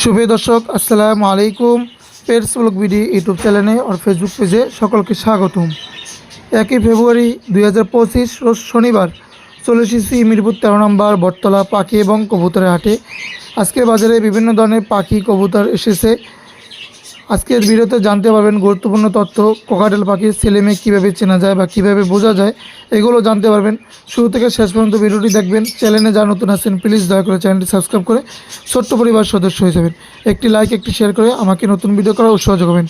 শুভ দর্শক, আসসালামু আলাইকুম। পেটস ব্লগ বিডি ইউটিউব চ্যানেলে আর ফেসবুক পেজে সকলকে স্বাগতম। একই ফেব্রুয়ারি দুই হাজার পঁচিশ রোজ শনিবার চলে এসেছি মিরপুর তেরো নম্বর বটতলা পাখি এবং কবুতরের হাটে। আজকের বাজারে বিভিন্ন ধরনের পাখি, কবুতর এসেছে। আজকের ভিডিওতে জানতে পারবেন গুরুত্বপূর্ণ তথ্য কোকাটেল পাখির ছেলে মেয়ে কীভাবে চেনা যায় বা কীভাবে বোঝা যায় এগুলো জানতে পারবেন। শুরু থেকে শেষ পর্যন্ত ভিডিওটি দেখবেন। চ্যানেলে যা নতুন আছেন প্লিজ দয়া করে চ্যানেলটি সাবস্ক্রাইব করে ছোট্ট পরিবার সদস্য হয়ে যাবেন। একটি লাইক একটি শেয়ার করে আমাকে নতুন ভিডিও করার উৎসাহ যোগাবেন।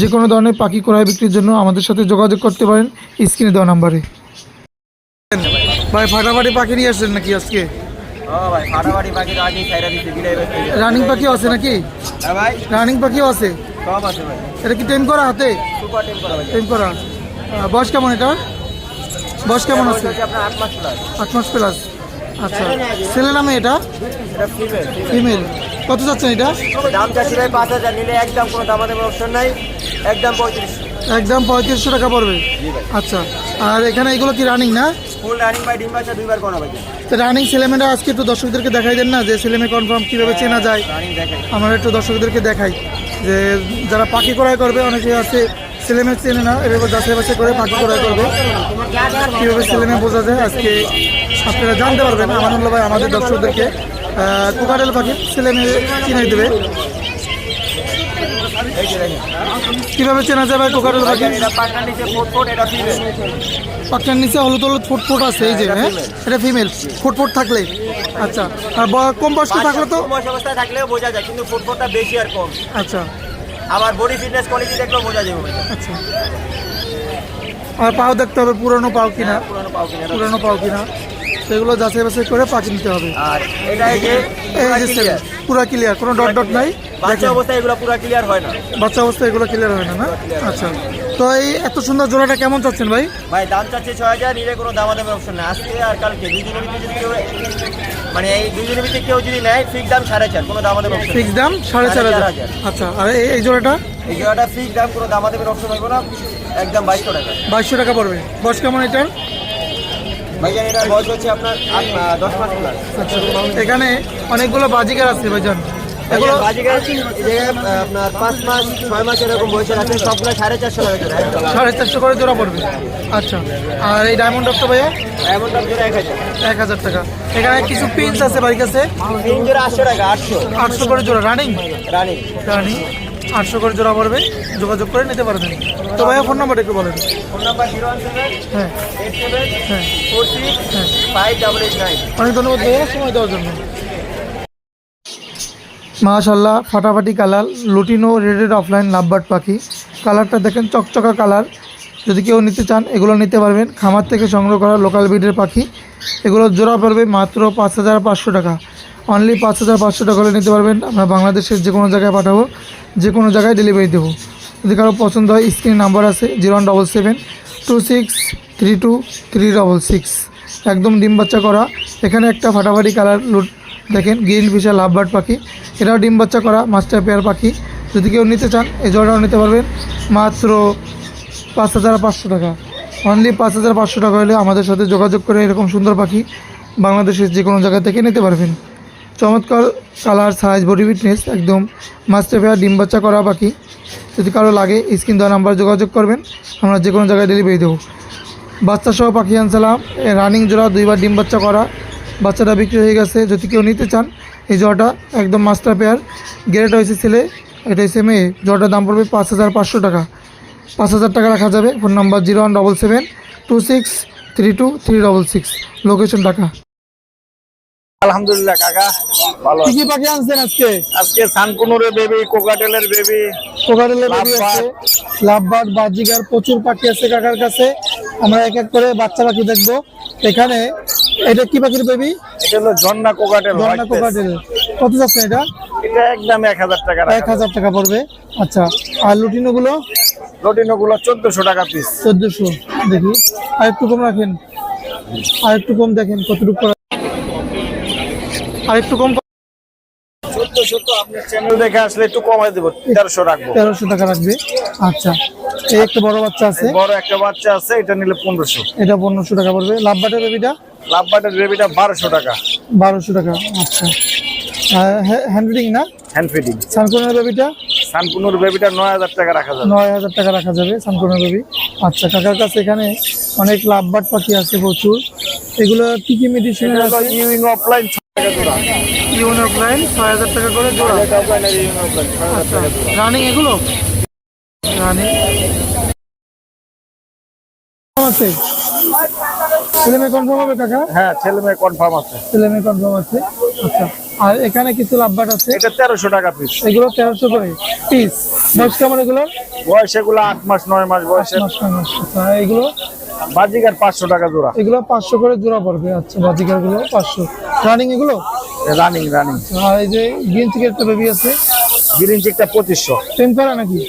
যে কোনো ধরনের পাখি ক্রয় বিক্রির জন্য আমাদের সাথে যোগাযোগ করতে পারেন স্ক্রিনে দেওয়া নাম্বারে। ভাই ফাটাফাটি পাখি নিয়ে আসছেন নাকি আজকে? গেছে। রানিং পাখিও আছে নাকি? হ্যাঁ ভাই। রানিং পাখিও আছে? সব আছে ভাই। এটা কি টেম করা হাতে? সুপার টেম করা ভাই। টেম করা। বয়স কেমন এটা? বয়স কেমন আছে? আট মাস প্লাস আট মাস প্লাস আচ্ছা। ছেলে নামে এটা? ফিমেল কত যাচ্ছেন এটা? দাম চাচ্ছি ভাই পাঁচ হাজার। নিলে একদম কোনো দাম আমাদের অপশন নাই। একদম পঁয়ত্রিশ। একদম পঁয়ত্রিশশো টাকা পড়বে। আচ্ছা। আর এখানে এগুলো কি রানিং না? ফুল রানিং ভাই ডিম বাচ্চা দুইবার করা ভাই। তো রানিং ছেলেমেয়েরা আজকে একটু দর্শকদেরকে দেখাই দেন না যে ছেলেমেয়ে কনফার্ম কীভাবে চেনা যায়। আমরা একটু দর্শকদেরকে দেখাই। যে যারা পাখি ক্রয় করবে, অনেকে আছে ছেলেমেয়ে চেনে না, এভাবে যাচাই বাছাই করে পাখি ক্রয় করবে। কীভাবে ছেলেমেয়ে বোঝা যায়, আজকে আপনারা জানতে পারবেন। আমানুল্লাহ ভাই আমাদের দর্শকদেরকে কুকারেল পাখি ছেলেমেয়ে চিনাই দেবে। কীভাবে চেনা যায় ভাই কোকারেল পাখি পাটনা নিচে হলুদ হলুদ ফুট ফুট আছে এই যে হ্যাঁ? এটা ফিমেল ফুট ফুট থাকলে। আচ্ছা আর কম বয়স্ক থাকলে তো? বয়স অবস্থায় থাকলেও বোঝা যায় কিন্তু ফুটফুটটা বেশি আর কম। আচ্ছা। আবার বডি ফিটনেস কোয়ালিটি দেখলেও বোঝা যাবে আচ্ছা। আর পাও দেখতে হবে পুরনো পাও কিনা? পুরনো পাও কিনা পুরনো পাও কিনা? সেগুলো যাচাই বাছাই করে পাখি নিতে হবে। আর এটা এই যে এই পুরা যে। পুরো ক্লিয়ার কোনো ডট ডট নাই। বাচ্চা অবস্থায় এগুলো পুরো ক্লিয়ার হয় না। বাচ্চা অবস্থায় এগুলো ক্লিয়ার হয় না না? আচ্ছা। তো এই এত সুন্দর জোড়াটা কেমন চাচ্ছেন ভাই? ভাই দাম চাচ্ছে ছয় হাজার নিলে কোনো দামা দামের অপশন নেই। আজকে আর কালকে দুই দিনের ভিতরে যদি কেউ মানে এই দুই দিনের ভিতরে কেউ যদি নেয় ফিক্স দাম সাড়ে চার কোনো দামা দামের অপশন ফিক্স দাম সাড়ে চার হাজার। আচ্ছা আর এই- এই জোড়াটা? এই জোড়াটা ফিক্স দাম কোনো দামা দামের অপশন হবে না। একদম বাইশশো টাকা। বাইশশো টাকা পড়বে। বয়স কেমন এটার? এটা বয়স হচ্ছে আপনার দশ মাস প্লাস এখানে অনেকগুলো বাজিকার আছে ভাইজান। এগুলো এগুলো বাজিকার এই আপনার পাঁচ মাস ছয় মাস এরকম বয়সের আছে সবগুলো সাড়ে চারশো টাকা করে সাড়ে চারশো করে জোড়া পড়বে। আচ্ছা। আর এই ডায়মন্ড ডক্টর ভাইয়া? এক হাজার। এক হাজার টাকা। এখানে কিছু পিন্স আছে বাড়ির কাছে? জোড়া আটশো টাকা আটশো। আটশো করে জোড়া। রানিং রানিং রানিং আটশো করে জোড়া পড়বে। যোগাযোগ করে নিতে পারবেন তো ভাইয়া ফোন নাম্বারটা একটু বলেন phone number zero one seven হ্যাঁ। এইট সেভেন হ্যাঁ। ফোর সিক্স হ্যাঁ। ফাইভ ডাবল এইট নাইন অনেক ধন্যবাদ ভাইয়া সময় দেওয়ার জন্য। মাশাল্লাহ ফাটাফাটি কালার লুটিনো রেডেড অফলাইন লাভবার্ড পাখি। কালারটা দেখেন চকচকা কালার। যদি কেউ নিতে চান এগুলো নিতে পারবেন। খামার থেকে সংগ্রহ করা লোকাল ব্রিডের পাখি। এগুলো জোড়া পড়বে মাত্র পাঁচ হাজার পাঁচশো টাকা। অনলি পাঁচ হাজার পাঁচশো টাকা হলে নিতে পারবেন। আমরা বাংলাদেশের যে কোনো জায়গায় পাঠাবো, যে কোনো জায়গায় ডেলিভারি দেবো। যদি কারও পছন্দ হয় স্ক্রিন নাম্বার আছে zero one double seven two six three two three double six. একদম ডিম বাচ্চা করা। এখানে একটা ফাটাফাটি কালার লুট দেখেন গ্রিন ফিশার লাভবার্ড পাখি। এটাও ডিম বাচ্চা করা মাস্টার পেয়ার পাখি। যদি কেউ নিতে চান, এই জোড়াটাও নিতে পারবেন। মাত্র পাঁচ হাজার পাঁচশো টাকা। অনলি পাঁচ হাজার পাঁচশো টাকা হলে আমাদের সাথে যোগাযোগ করে এরকম সুন্দর পাখি বাংলাদেশের যে কোনো জায়গা থেকে নিতে পারবেন। চমৎকার কালার সাইজ বডি ফিটনেস একদম মাস্টার পেয়ার ডিম বাচ্চা করা পাখি যদি কারও লাগে, স্ক্রিন দেওয়া নাম্বার যোগাযোগ করবেন, আমরা যে কোনো জায়গায় ডেলিভারি দেবো। বাচ্চা সহ পাখি আনসালাম রানিং জোড়া, দুইবার ডিম বাচ্চা করা। বাচ্চাটা বিক্রি হয়ে গেছে, যদি কেউ নিতে চান, এই জোড়াটা একদম মাস্টার পেয়ার গ্রেড হয়েছে ছেলে, এটা হচ্ছে মেয়ে। জোড়াটার দাম পড়বে পাঁচ হাজার পাঁচশো টাকা। পাঁচ হাজার টাকা রাখা যাবে, phone number zero one double seven two six three two three double six location Dhaka. আলহামদুলিল্লাহ কাকা। ভালো কী কী পাখি আনছেন আজকে? আজকে সানকুনুরের বেবি কোকাটেলের বেবি কোকারেলের বেবি আছে। লাভবার্ড। বাজিগার প্রচুর পাখি আছে কাকার কাছে। আমরা এক এক করে বাচ্চা পাখি দেখব। এখানে এটা কি পাখির বেবি এটা হলো ঝর্ণা কোকাটেল জন্না কোকাটেল। কত যাচ্ছে এটা? এটা একদম এক হাজার টাকা এক হাজার টাকা পড়বে। আচ্ছা আর লুটিনো গুলো লটিনো গুলো চোদ্দশো টাকা পিস চোদ্দশো দেখি। আর একটু কম রাখেন। আর একটু কম দেখেন কতটুকু আর একটু কম দেখে আসলে একটু কমাই দেবো তেরোশো রাখব। তেরোশো টাকা রাখবে। আচ্ছা এই একটা বড় বাচ্চা আছে। বড় একটা বাচ্চা আছে এটা নিলে পনেরোশো। এটা পনেরোশো টাকা পড়বে। লাভবাটের বেবিটা বারোশো টাকা। বারোশো টাকা আচ্ছা। হ্যান্ড না? হ্যান্ড সানকোনের বেবিটা সানকুনুর বেবিটা নয় হাজার টাকা রাখা যাবে। নয় হাজার টাকা রাখা যাবে সানকোনের বেবি আচ্ছা কাকার কাছে এখানে অনেক লাভবাট পাখি আছে প্রচুর। এগুলো কি কি ইউইং অফলাইন ছয় হাজার টাকা করে জোড়া। রানিং এগুলো? রানিং আছে। ছেলে মেয়ে কনফার্ম হবে কাকা? হ্যাঁ ছেলে মেয়ে কনফার্ম আছে। ছেলে মেয়ে কনফার্ম আছে। আচ্ছা। আর এখানে কিছু লাভবাট আছে? এটা তেরোশো টাকা পিস এগুলো তেরোশো করে পিস বয়স কেমন এগুলো বয়স এগুলো আট মাস নয় মাস মাস। আচ্ছা এগুলো? বাজিকার পাঁচশো টাকা জোড়া। এগুলো পাঁচশো করে জোড়া পড়বে। আচ্ছা বাজিকারগুলো পাঁচশো। রানিং এগুলো? রানিং রানিং আর এই যে গ্রিন চিকের একটা বেবি আছে? গ্রিন চিকটা পঁচিশশো। টেম করা নাকি?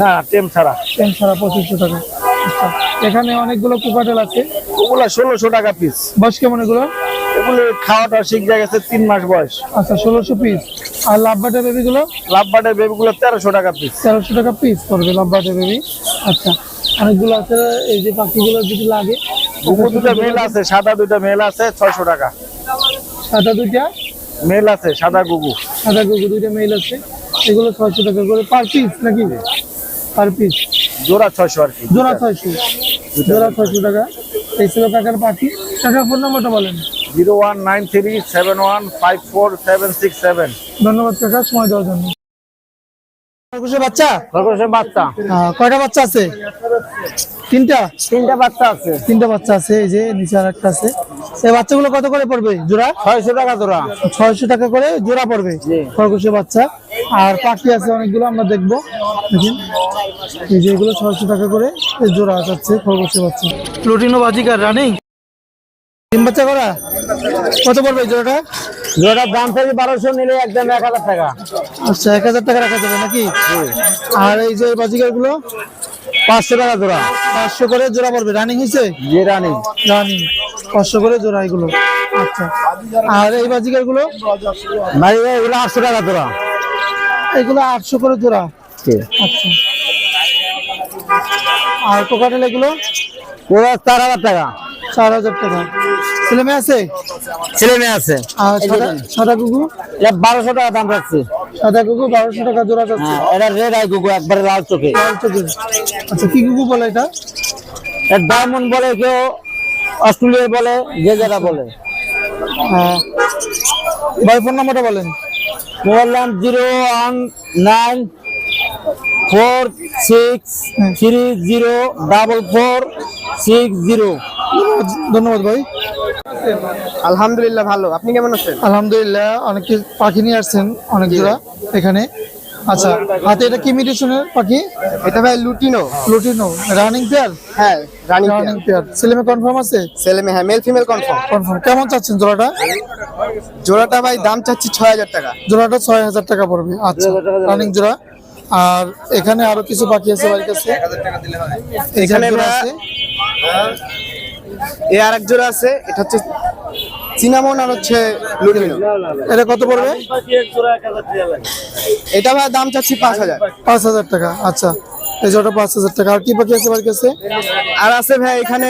না টেম ছাড়া। টেম ছাড়া পঁচিশশো টাকা। আচ্ছা এখানে অনেকগুলো কুকাটেল আছে। ওগুলা ষোলোশো টাকা পিস বয়স কেমন এগুলো? এগুলো খাওয়াটা শিখে গেছে তিন মাস বয়স। আচ্ছা ষোলোশো পিস আর লাভবাটের বেবিগুলো লাভবাটের বেবিগুলো তেরোশো টাকা পিস তেরোশো টাকা পিস পড়বে লাভবাটের বেবি আচ্ছা অনেকগুলো আছে এই যে পাখিগুলো যদি লাগে। গুগু দুটো মেল আছে সাদা দুটো মেল আছে ছয়শো টাকা। সাদা দুইটা? মেল আছে সাদা গুগু। সাদা গুগু দুইটা মেল আছে এগুলো ছয়শো টাকা করে পার পিস নাকি? পার পিস জোড়া ছয়শো আর কি। জোড়া ছয়শো। জোড়া ছয়শো টাকা। এই ছিল কাকার পাখি। কাকার ফোন নাম্বারটা বলেন। Zero one nine three seven one five four seven six seven. ধন্যবাদ কাকা সময় দেওয়ার জন্য। খরগোশের বাচ্চা? খরগোশের বাচ্চা। কয়টা বাচ্চা আছে? তিনটা? তিনটা বাচ্চা আছে। তিনটা বাচ্চা আছে এই যে নিচে আর একটা আছে। এই বাচ্চাগুলো কত করে পড়বে জোড়া? ছয়শো টাকা জোড়া। ছয়শো টাকা করে জোড়া পড়বে খরগোশের বাচ্চা। আর পাখি আছে অনেকগুলো আমরা দেখব। দেখুন। এই যে এগুলো ছয়শো টাকা করে জোড়া যাচ্ছে খরগোশের বাচ্চা। বাজিকার রানিং? ডিম বাচ্চা করা? কত পড়বে জোড়াটা? জোড়ার দাম থেকে বারোশো নিলে একদম এক হাজার টাকা। আচ্ছা এক হাজার টাকা রাখা যাবে নাকি? আর এই যে বাজিকারগুলো পাঁচশো টাকা জোড়া। পাঁচশো করে জোড়া পড়বে। রানিং হয়েছে? যে রানি রানিং পাঁচশো করে জোড়া এগুলো। আচ্ছা। আর এই বাজিকারগুলো ভাই এগুলো আটশো টাকা জোড়া। এগুলো আটশো করে জোড়া। আচ্ছা। আর কোকাটেল এগুলো? চার হাজার টাকা। চার হাজার টাকা। ছেলে মেয়ে আছে? ছেলে মেয়ে আছে। সাদা কুকু? এটা বারোশো টাকা দাম রাখছি। সাদা কুকু বারোশো টাকা জোড়া যাচ্ছে। এটা রেড আই গুগু একবারে লাল চোখে। লাল চোখের। আচ্ছা কি কুকু বলে এটা? এর ডায়মন্ড বলে কেউ অস্ট্রেলিয়া বলে যে যারা বলে। হ্যাঁ। ভাই ফোন নাম্বারটা বলেন। মোবাইল নাম zero one nine four six three zero double four six zero. ধন্যবাদ ভাই। আলহামদুলিল্লাহ ভালো। আপনি কেমন আছেন? আলহামদুলিল্লাহ অনেকে পাখি নিয়ে আসছেন অনেক জোড়া এখানে। আচ্ছা হাতে এটা কি মিউটেশনের পাখি? এটা ভাই লুটিনো। Lutino running pair? হ্যাঁ রানিং রানিং পেয়ার। ছেলেমে কনফার্ম আছে? ছেলে মেয়ে হ্যাঁ মেল ফিমেল কনফার্ম। কনফার্ম। কেমন চাচ্ছেন জোড়াটা? জোড়াটা ভাই দাম চাচ্ছি ছয় হাজার টাকা। জোড়াটা ছয় হাজার টাকা পড়বে। আচ্ছা রানিং জোড়া। আর এখানে আরও কিছু পাখি আছে বাড়ির কাছে? এখানে আছে? এ আর এক জোড়া আছে এটা হচ্ছে সিনামন আর হচ্ছে লুটিনো এটা কত পড়বে এটা ভাই দাম চাচ্ছি পাঁচ হাজার পাঁচ হাজার টাকা আচ্ছা এই জোড়াটা পাঁচ হাজার টাকা আর কি পাখি আছে বাড়ির কাছে আর আছে ভাই এখানে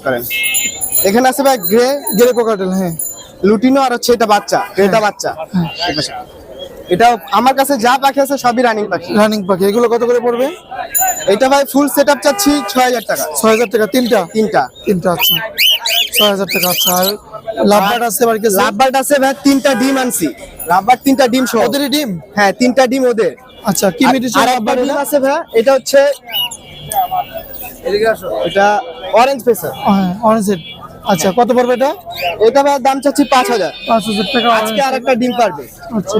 করেন এখানে আছে ভাই গ্রে গেরে কোকাটেল হ্যাঁ লুটিনো আর হচ্ছে এটা বাচ্চা এটা বাচ্চা এটা আমার কাছে যা পাখি আছে সবই রানিং পাখি রানিং পাখি এগুলো কত করে পড়বে এটা ভাই ফুল সেট আপ চাচ্ছি ছয় হাজার টাকা। ছয় হাজার টাকা তিনটা? তিনটা। তিনটা আচ্ছা। ছয় হাজার টাকা আচ্ছা। আর আছে কাছে? লাভবার্ড আছে ভাই তিনটা ডিম আনছি। লাভবার্ড তিনটা ডিম সহ। ওদেরই ডিম? হ্যাঁ তিনটা ডিম ওদের। আচ্ছা কি মেডিসিন আর ডিম আছে ভাই এটা হচ্ছে এদিকে আসো। এটা অরেঞ্জ ফেসার হ্যাঁ অরেঞ্জ আচ্ছা কত পড়বে এটা? এটা দাম চাচ্ছি পাঁচ হাজার। পাঁচ হাজার টাকা আজকে আর একটা ডিম পারবে। আচ্ছা।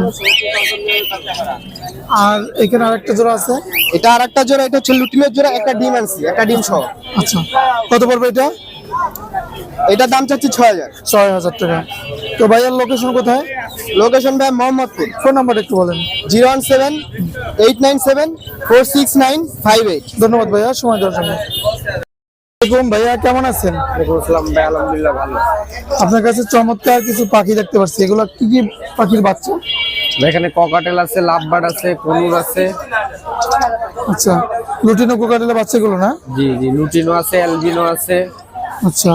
আর এখানে আরেকটা জোড়া আছে? এটা আর একটা জোড়া এটা হচ্ছে লুটিনের জোড়া একটা ডিম আনছি একটা ডিম সহ। আচ্ছা। কত পড়বে এটা? এটা দাম চাচ্ছি ছয় হাজার। ছয় হাজার টাকা। তো ভাইয়ার লোকেশন কোথায়? লোকেশন ভাই মোহাম্মদপুর। ফোন নাম্বার একটু বলেন। Zero one seven eight nine seven four six nine five eight. ধন্যবাদ ভাইয়া সময় দেওয়ার জন্য। আসসালামাইকুম ভাইয়া কেমন আছেন? আলহামদুলিল্লাহ ভালো। আপনার কাছে চমৎকার কিছু পাখি দেখতে পাচ্ছি। এগুলো কি কি পাখির বাচ্চা? এখানে ককাটেল আছে লাভবার্ড আছে কনুর আছে। আচ্ছা লুটিনো কোকাটেলের বাচ্চাগুলো না? জি জি লুটিনো আছে অ্যালবিনো আছে। আচ্ছা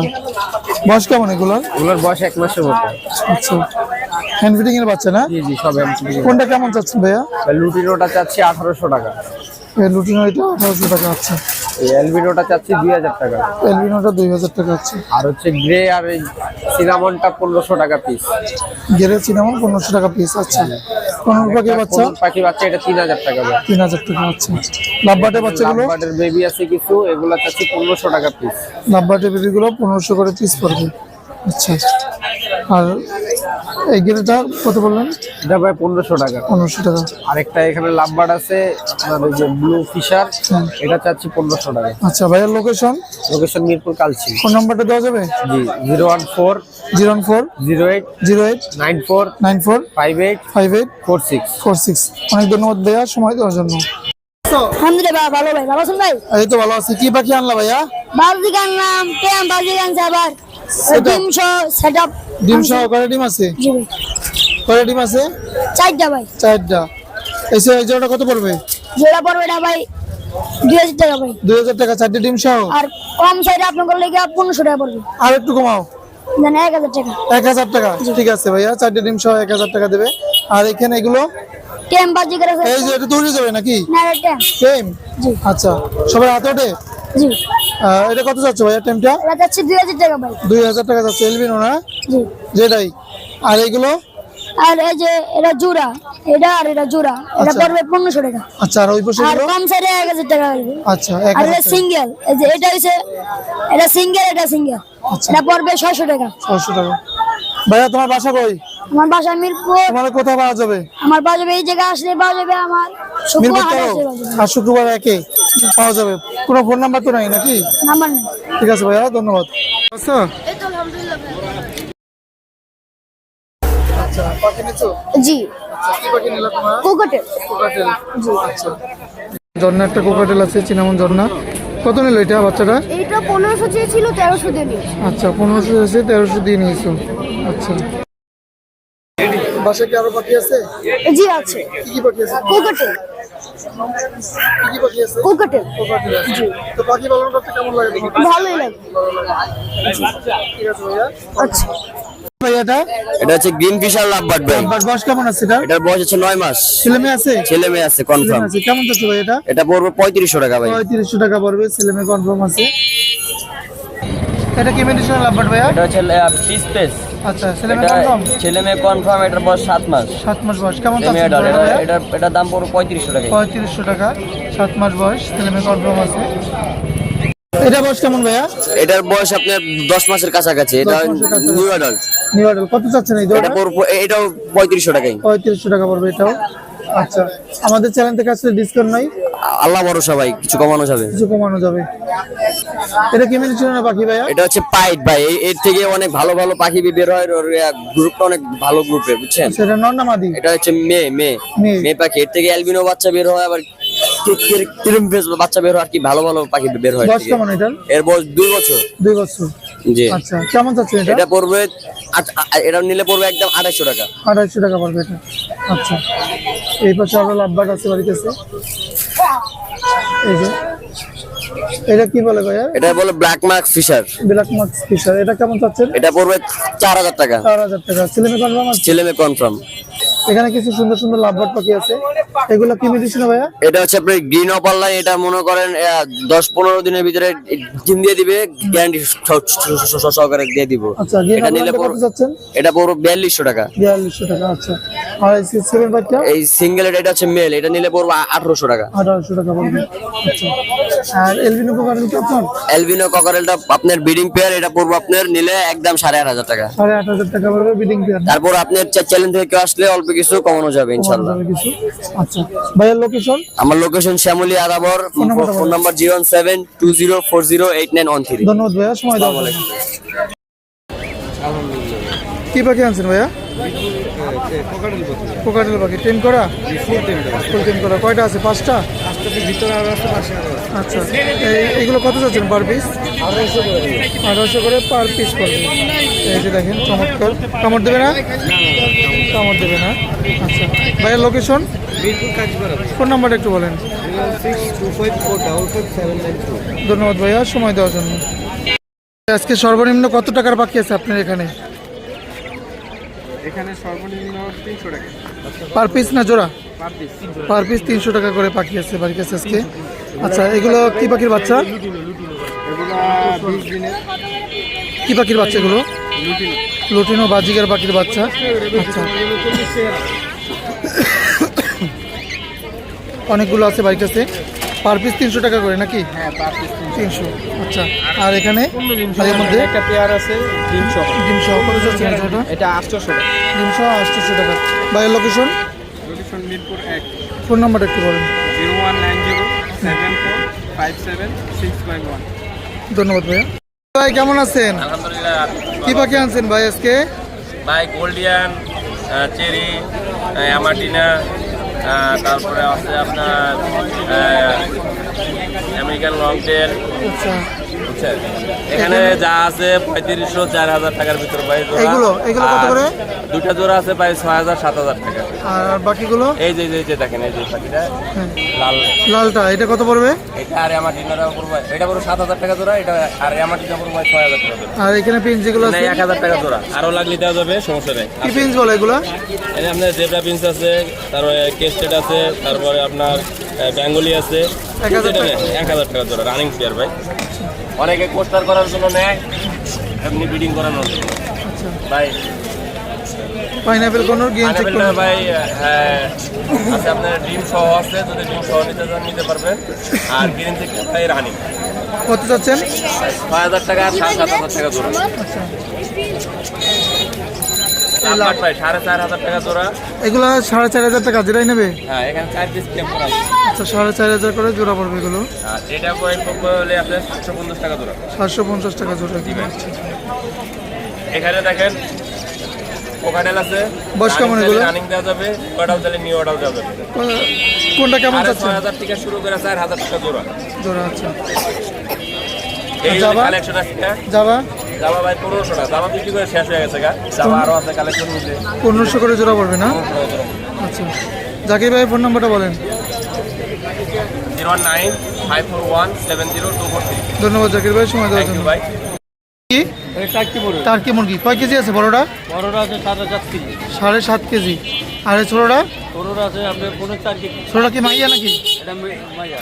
বয়স কেমন এগুলোর? ওগুলোর বয়স এক মাসের মতো। আচ্ছা হ্যান্ড ফিটিং এর বাচ্চা না? জি জি সব কোনটা কেমন চাচ্ছেন ভাইয়া? লুটিনোটা চাচ্ছি আঠারোশো টাকা। এই লুটিনো এটা আঠারোশো টাকা আছে এই এলবিনোটা চাচ্ছি দুই হাজার টাকা। এলবিনোটা দুই হাজার টাকা আছে। আর হচ্ছে গ্রে আর এই সিনামনটা পনেরোশো টাকা পিস গ্রে সিনামন পনেরোশো টাকা পিস আছে। কোন পাখি বাচ্চা? পাখি বাচ্চা এটা তিন হাজার টাকা তিন হাজার টাকা আছে। লাভবাটের বাচ্চাগুলো? লাভবাটের বেবি আছে কিছু এগুলো চাচ্ছি পনেরোশো টাকা পিস লাভবাটের বেবিগুলো পনেরোশো করে পিস পড়বে। আচ্ছা। আর এই গেরেটা কত বললেন? এটা ভাই পনেরোশো টাকা। পনেরোশো টাকা। আরেকটা এখানে লাভবার্ড আছে আপনার ওই যে ব্লু ফিশার হুম। এটা চাচ্ছি পনেরোশো টাকা। আচ্ছা ভাইয়ার location location Mirpur Kalshi. Phone নাম্বারটা দেওয়া যাবে? জি zero one four zero one four zero eight zero eight nine four nine four five eight five eight four six. Four six. অনেক ধন্যবাদ ভাইয়া সময় দেওয়ার জন্য। আলহামদুলিল্লাহ ভালো ভাই ভালো আছেন ভাই। এই তো ভালো আছে। কি পাখি আনলা ভাইয়া? বাজি নাম টেম বাজি গান আবার? Setup. ডিমশো সেট ডিম সহ কয়টা ডিম আছে? জি ভাই। কয়টা ডিম আছে? চারটা ভাই। চারটা। এই জোড়াটা কত পড়বে? জোড়া পড়বে এটা ভাই। দুই হাজার টাকা ভাই। দুই হাজার টাকা চারটে ডিম সহ? আর কম সাইডে আপনার করলে গিয়ে পনেরোশো টাকা পড়বে। আর একটু কমাও। এক হাজার টাকা। এক হাজার টাকা? ঠিক আছে ভাইয়া চারটে ডিম সহ এক হাজার টাকা দেবে। আর এখানে এগুলো? টেম বাজি করে এই যে এটা তৈরি যাবে নাকি? না এটা টেম। আচ্ছা সবাই হাতে ওঠে? জি। এটা কত যাচ্ছে ভাইয়া এটা যাচ্ছে টাকা ভাই। দুই হাজার টাকা যাচ্ছে এলবিনো না জি। যেটাই আর এগুলো? আর এই যে এটা জোড়া। এটা আর এটা জোড়া। এটা আচ্ছা। পড়বে পনেরোশো টাকা। আচ্ছা আর ওই পাশে আর কম সাইডে এক হাজার টাকা আসবে আচ্ছা আর এটা সিঙ্গেল। এই যে এটা সিঙ্গেল এটা সিঙ্গেল। আচ্ছা। এটা পড়বে ছয়শো টাকা। ছশো টাকা। ভাইয়া তোমার বাসা কই? আমার বাসা মিরপুর। তোমার কোথায় পাওয়া যাবে? আমার পাওয়া যাবে এই জায়গায় আসলে পাওয়া যাবে আমার শুক্রবার আর শুক্রবার একে? পাওয়া যাবে। কোনো ফোন নাম্বার তো নাই নাকি? নাম্বার ঠিক আছে ভাইয়া ধন্যবাদ। আচ্ছা। আচ্ছা পাখি নিচ্ছো জি। কি পাখি নিলা তোমার? কোকটেল। কোকাটেল। জি। আচ্ছা। ঝর্ণা একটা কোকাটেল আছে চিনামন কত নিল এটা বাচ্চাটা? এইটা পনেরোশো চেয়েছিল তেরোশো দিয়ে নিয়েছে। আচ্ছা পনেরোশো তেরোশো দিয়ে নিয়েছো। আচ্ছা। বাসায় কি আরও পাখি আছে? জি আছে। কি কি পাখি আছে? কোকটেল। কি কি পাখি আছে কোকটেল। আছে। তো পাখি পালন করতে কেমন লাগে ভালোই লাগে। ঠিক আছে ভাইয়া। আচ্ছা। এটা এটা হচ্ছে গ্রিন ফিশার লাভবার্ড ভাই। বাস বাস কেমন আছে এটা এটার বয়স হচ্ছে নয় মাস। ছেলে মেয়ে আছে? ছেলে মেয়ে আছে কনফার্ম আছে। কেমন যাচ্ছে ভাই এটা এটা পড়বে পঁয়ত্রিশশো টাকা ভাই। পঁয়ত্রিশশো টাকা পড়বে ছেলে মেয়ে কনফার্ম আছে। এটা কি মেডিসিন লাভবাট ভাইয়া? এটা হচ্ছে পিস পেস আচ্ছা ছেলে মেয়ে কনফার্ম? ছেলে মেয়ে কনফার্ম এটার বয়স সাত মাস। সাত মাস বয়স। কেমন এটা দাম পড়বে পঁয়ত্রিশশো টাকা পঁয়ত্রিশশো টাকা সাত মাস বয়স ছেলে মেয়ে কনফার্ম আছে। এটা বয়স কেমন ভাইয়া? এটার বয়স আপনার দশ মাসের কাছাকাছি এটা নিউ অ্যাডাল্ট নিউ অর্ডার কত চাচ্ছেন এই এটা এটাও পঁয়ত্রিশশো টাকাই পঁয়ত্রিশশো টাকা পড়বে এটাও। আচ্ছা আমাদের চ্যানেল থেকে আসলে ডিসকাউন্ট নাই। আল্লাহ ভরসা ভাই কিছু কমানো যাবে। কিছু কমানো যাবে। এটা কি মেডিসিন না পাখি ভাইয়া? এটা হচ্ছে পাইট ভাই এর থেকে অনেক ভালো ভালো পাখি বের হয় ওর গ্রুপটা অনেক ভালো গ্রুপের বুঝছেন? সেটা নর না মাদি এটা হচ্ছে মেয়ে মেয়ে। মেয়ে। পাখি এর থেকে অ্যালবিনো বাচ্চা বের হয় আবার কিরম বাচ্চা বের হয় আর কি ভালো ভালো পাখি বের হয় এর বয়স কেমন এটার? এর বয়স দুই বছর। দুই বছর। জি। আচ্ছা কেমন চাচ্ছেন এটা? এটা পড়বে এটা নিলে পড়বে একদম আড়াইশো টাকা। আড়াইশো টাকা পড়বে এটা। আচ্ছা। এই পাশে আরও লাভবাট আছে বাড়িতে এই যে। এটা কি বলে ভাইয়া? এটা বলে black mark fisher black mark fisher এটা কেমন চাচ্ছেন? এটা পড়বে চার হাজার টাকা। চার হাজার টাকা। ছেলে মেয়ে কনফার্ম ছেলে মেয়ে কনফার্ম এখানে কিছু সুন্দর সুন্দর লাভবাট পাখি আছে। এগুলো কি মেডিসিন ভাইয়া? এটা হচ্ছে আপনার গ্রিন অপার লাইন এটা মনে করেন দশ পনেরো দিনের ভিতরে ডিম দিয়ে দিবে গ্যারান্টি সহকারে দিয়ে দিব। আচ্ছা এটা নিলে এটা পড়বে বিয়াল্লিশশো টাকা। বিয়াল্লিশশো টাকা আচ্ছা। আর এই সেভেন এই সিঙ্গেল এটা হচ্ছে মেল এটা নিলে পড়বে আঠারোশো টাকা। আঠারোশো টাকা পড়বে আচ্ছা। আর এলবিনো আপনার? ককারেলটা আপনার বিডিং পেয়ার এটা পড়বে আপনার নিলে একদম সাড়ে আট হাজার টাকা। সাড়ে আট হাজার টাকা পড়বে বিডিং পেয়ার তারপর আপনার চ্যালেঞ্জ থেকে আসলে অল্প কিছু কমানো যাবে ইনশাআল্লাহ আচ্ছা। ভাইয়ের লোকেশন আমার location Shyamoli আরাবর phone number zero seven two zero four zero eight nine one three. ধন্যবাদ ভাইয়া সময় দেওয়ার জন্য। কি পাখি আনছেন ভাইয়া? কোকাটেল পাখি। টেম করা? ফুল টেম করা। কয়টা আছে? পাঁচটা? আচ্ছা। এই- এইগুলো কত যাচ্ছেন পার পিস আঠারোশো করে পার পিস করবে এই যে দেখেন, চমৎকার। কামড় দেবে না? কামড় দেবে না। আচ্ছা। ভাইয়ের লোকেশন ফোন নাম্বারটা একটু বলেন। ধন্যবাদ ভাইয়া, সময় দেওয়ার জন্য। আজকে সর্বনিম্ন কত টাকার বাকি আছে আপনার এখানে? এখানে সর্বনিম্ন তিনশো টাকা। পার পিস না জোড়া? Per piece. তিনশো টাকা করে পাখি আছে বাড়ির কাছে আজকে। আচ্ছা এগুলো কি পাখির বাচ্চা? এগুলো বিশ দিনের। কি পাখির বাচ্চা এগুলো? লুটিনো লুটিনো বাজিগার পাখির বাচ্চা। আচ্ছা। অনেকগুলো আছে বাড়ির কাছে। পার পিস তিনশো টাকা করে নাকি? হ্যাঁ পার পিস তিনশো। আচ্ছা আর এখানে এর মধ্যে একটা পেয়ার আছে তিনশো। ডিম সহ কত এটা? এটা আটশোশো টাকা। আটশোশো টাকা। বাইরের লোকেশন লোকেশন মিরপুর এক। ফোন নাম্বারটা একটু বলেন। Zero one nine zero seven four five seven six five one. ধন্যবাদ ভাইয়া। ভাই কেমন আছেন? আলহামদুলিল্লাহ কি পাখি আনছেন ভাই আজকে? ভাই গোল্ডিয়ান চেরি অ্যামাটিনা তারপরে আছে আপনার আমেরিকান লংটেল আচ্ছা। বুঝছেন এখানে যা আছে পঁয়ত্রিশশো চার হাজার টাকার ভিতরে। এগুলো? এগুলো কত করে? দুটা জোড়া আছে প্রায় ছয় হাজার সাত হাজার টাকা। আর বাকিগুলো? এই যে এই যে দেখেন এই যে পাখিটা হ্যাঁ। লাল। লালটা এটা কত পড়বে? এটা আর অ্যামাটিনাটা পড়বে এটা পুরো সাত হাজার টাকা জোড়া এটা আর অ্যামাটিনা পড়বে ছয় হাজার টাকা জোড়া। আর এখানে পিন যেগুলো আছে? এক হাজার টাকা জোড়া। আরও লাগলে দেওয়া যাবে সমস্যা নেই। কি পিন্স বলে এগুলো? এই আপনার জেব্রা পিন্স আছে তারপরে কেস্টেড আছে তারপরে আপনার বেঙ্গলি আছে। এক হাজার টাকা। জোড়া রানিং পেয়ার ভাই। অনেকে কোস্টার করার জন্য নেয় এমনি ব্রিডিং করানোর জন্য। আচ্ছা। ভাই পাইনাপেল কোন গেম চেক করুন। ভাই হ্যাঁ আছে আপনার ডিম সহ আছে যদি ডিম সহ নিতে চান নিতে পারবেন। আর গ্রিন থেকে ভাই রানিং। কত চাচ্ছেন? ছয় হাজার টাকা আর সাড়ে সাত হাজার টাকা জোড়া আচ্ছা। সাড়ে চার হাজার টাকা জোড়া। এগুলো সাড়ে চার হাজার টাকা যেটাই নেবে? হ্যাঁ এখানে চার পিস টেম্পোর আছে। আচ্ছা সাড়ে চার হাজার করে জোড়া পড়বে এগুলো। আর এটা বই পড়বে হলে আপনার সাতশো পঞ্চাশ টাকা জোড়া। সাতশো পঞ্চাশ টাকা জোড়া। এখানে দেখেন কোকাটেল আছে। বয়স কেমন এগুলো? রানিং দেওয়া যাবে নিউ দেওয়া কোনটা কেমন ছয় শুরু করে চার হাজার টাকা জোড়া। জোড়া আচ্ছা। এই কালেকশন আছে? যাবা জামা ভাই পনেরোশো টাকা। জামা বিক্রি করে শেষ হয়ে গেছে গা। জামা আরও আছে কালেকশন নিতে। পনেরোশো করে জোড়া পড়বে না? আচ্ছা। জাকির ভাই ফোন নাম্বারটা বলেন। Zero nine five four one seven zero two four three. ধন্যবাদ জাকির ভাই সময় দেওয়ার জন্য। ভাই। কি? তার কি মুরগি? কয় কেজি আছে বড়টা? বড়রা আছে সাত হাজার কেজি। সাড়ে সাত কেজি। আর ছোটোটা ছোটরা আছে আপনার পনেরো চার কেজি কি মাইয়া নাকি? এটা মাইয়া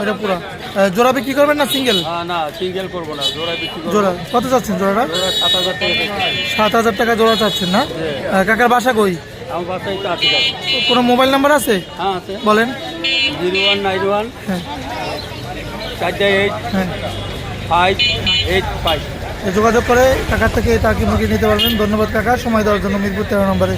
ওইটা পুরা। জোড়া বিক্রি করবেন না সিঙ্গেল? না সিঙ্গেল করব না জোড়া বিক্রি জোড়া। কত চাচ্ছেন জোড়াটা? জোড়া সাত হাজার টাকা। সাত হাজার টাকা জোড়া চাচ্ছেন না? কাকার বাসা কই? আমার বাসায় তো আশি টাকা কোনো মোবাইল নাম্বার আছে? হ্যাঁ আছে। বলেন। জিরো ওয়ান নাইন ওয়ান হ্যাঁ। চারটে এইট হ্যাঁ। Five eight five. যোগাযোগ করে কাকার থেকে টাকি মুরগি নিতে পারবেন। ধন্যবাদ কাকা। সময় দেওয়ার জন্য মিরপুর তেরো নম্বরে।